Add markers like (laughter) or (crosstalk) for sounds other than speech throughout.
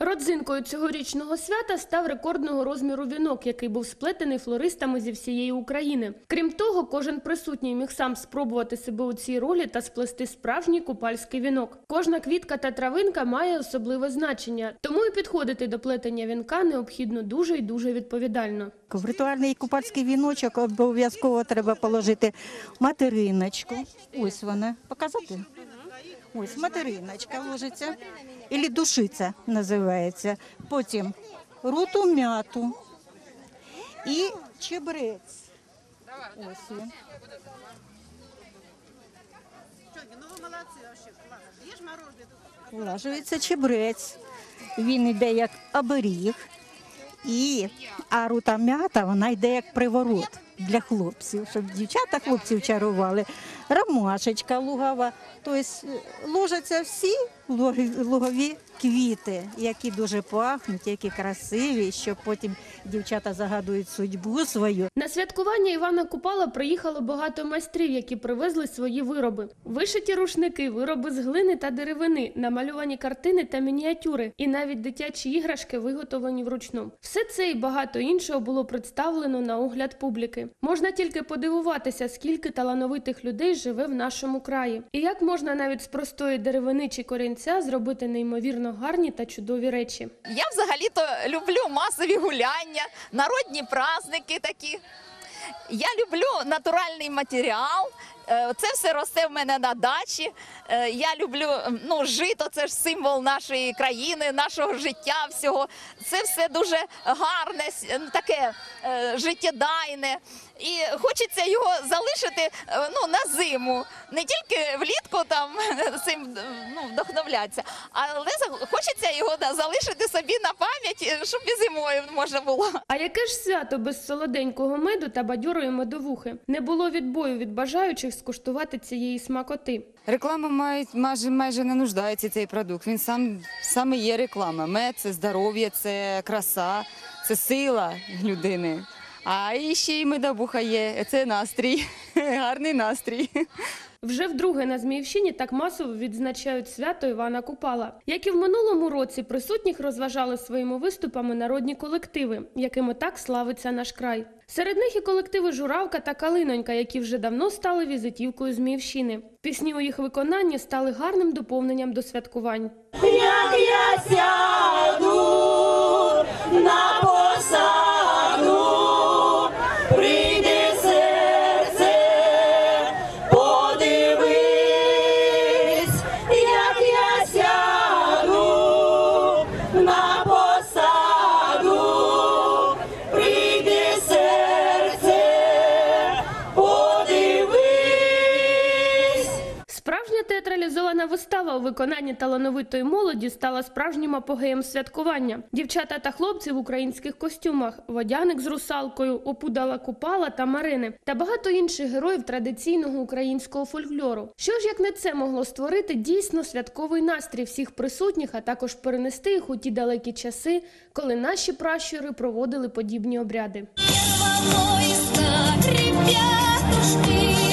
Родзинкою цьогорічного свята став рекордного розміру вінок, який був сплетений флористами зі всієї України. Крім того, кожен присутній міг сам спробувати себе у цій ролі та сплести справжній купальський вінок. Кожна квітка та травинка має особливе значення, тому і підходити до плетення вінка необхідно дуже і дуже відповідально. В ритуальний купальський віночок обов'язково треба положити материночку. Ось вона. Показати? Ось материночка ложиться. Ілі душиця називається. Потім руту м'яту і чебрець. Ось він. Влажується чебрець. Він йде як оберіг. І а рута м'ята вона йде як приворот для хлопців, щоб дівчата хлопців чарували. Ромашечка лугова. Тобто ложаться всі лугові квіти, які дуже пахнуть, які красиві, щоб потім дівчата загадують судьбу свою. На святкування Івана Купала приїхало багато майстрів, які привезли свої вироби. Вишиті рушники, вироби з глини та деревини, намальовані картини та мініатюри, і навіть дитячі іграшки виготовлені вручну. Все це і багато іншого було представлено на огляд публіки. Можна тільки подивуватися, скільки талановитих людей живе в нашому краї, і як можна навіть з простої деревини чи корінця зробити неймовірно гарні та чудові речі. Я взагалі-то люблю масові гуляння, народні праздники такі. Я люблю натуральний матеріал. Е, Це все росте в мене на дачі. Е, Я люблю ну, жито, це ж символ нашої країни, нашого життя всього. Це все дуже гарне, таке е, життєдайне. І хочеться його залишити ну, на зиму. Не тільки влітку там (laughs) цим ну, вдохновлятися, але хочеться його да, залишити собі на пам'ять, щоб і зимою можна було. А яке ж свято без солоденького меду та бадьорої медовухи? Не було відбою від бажаючих скуштувати цієї смакоти. Реклама має, майже, майже не нуждається цей продукт. Він сам саме є реклама. Мед це здоров'я, це краса, це сила людини. А і ще й медобуха є. Це настрій, (laughs) гарний настрій. Вже вдруге на Зміївщині так масово відзначають свято Івана Купала. Як і в минулому році, присутніх розважали своїми виступами народні колективи, якими так славиться наш край. Серед них і колективи Журавка та Калинонька, які вже давно стали візитівкою Зміївщини. Пісні у їх виконанні стали гарним доповненням до святкувань. Як я сяду на виконанні талановитої молоді стала справжнім апогеєм святкування. Дівчата та хлопці в українських костюмах, водяник з русалкою, опудала купала та марини та багато інших героїв традиційного українського фольклору. Що ж як не це могло створити дійсно святковий настрій всіх присутніх, а також перенести їх у ті далекі часи, коли наші пращури проводили подібні обряди. ребятушки,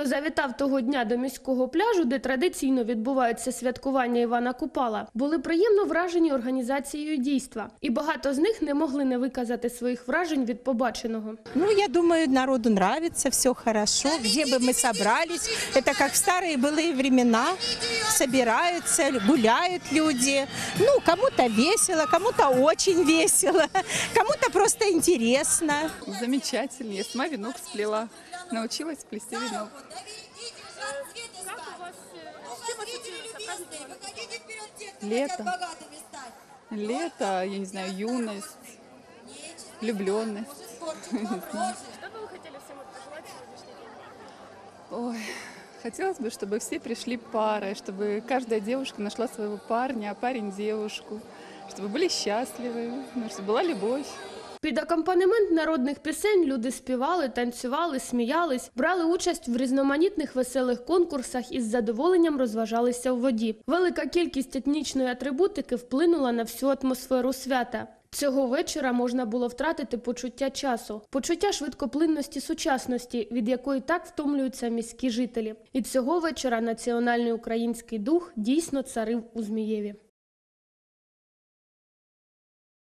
хто завітав того дня до міського пляжу, де традиційно відбувається святкування Івана Купала, були приємно вражені організацією дійства, і багато з них не могли не виказати своїх вражень від побаченого. Ну, я думаю, народу нравится, все хорошо. Где бы мы собрались, это как в старые былые времена. Собираются, гуляют люди. Ну, кому-то весело, кому-то очень весело, (laughs) кому-то просто интересно. Замечательно. Я сама венок сплела. Научилась плести венок. Лето. Лето, я не знаю, юность. влюбленность. (laughs) Что бы вы хотели всем пожелать сегодняшний день? Ой, хотелось бы, чтобы все пришли парой, чтобы каждая девушка нашла своего парня, а парень девушку, чтобы были счастливы, ну, чтобы была любовь. Під акомпанемент народних пісень люди співали, танцювали, сміялись, брали участь в різноманітних веселих конкурсах і з задоволенням розважалися в воді. Велика кількість етнічної атрибутики вплинула на всю атмосферу свята. Цього вечора можна було втратити почуття часу, почуття швидкоплинності сучасності, від якої так втомлюються міські жителі. І цього вечора національний український дух дійсно царив у Змієві.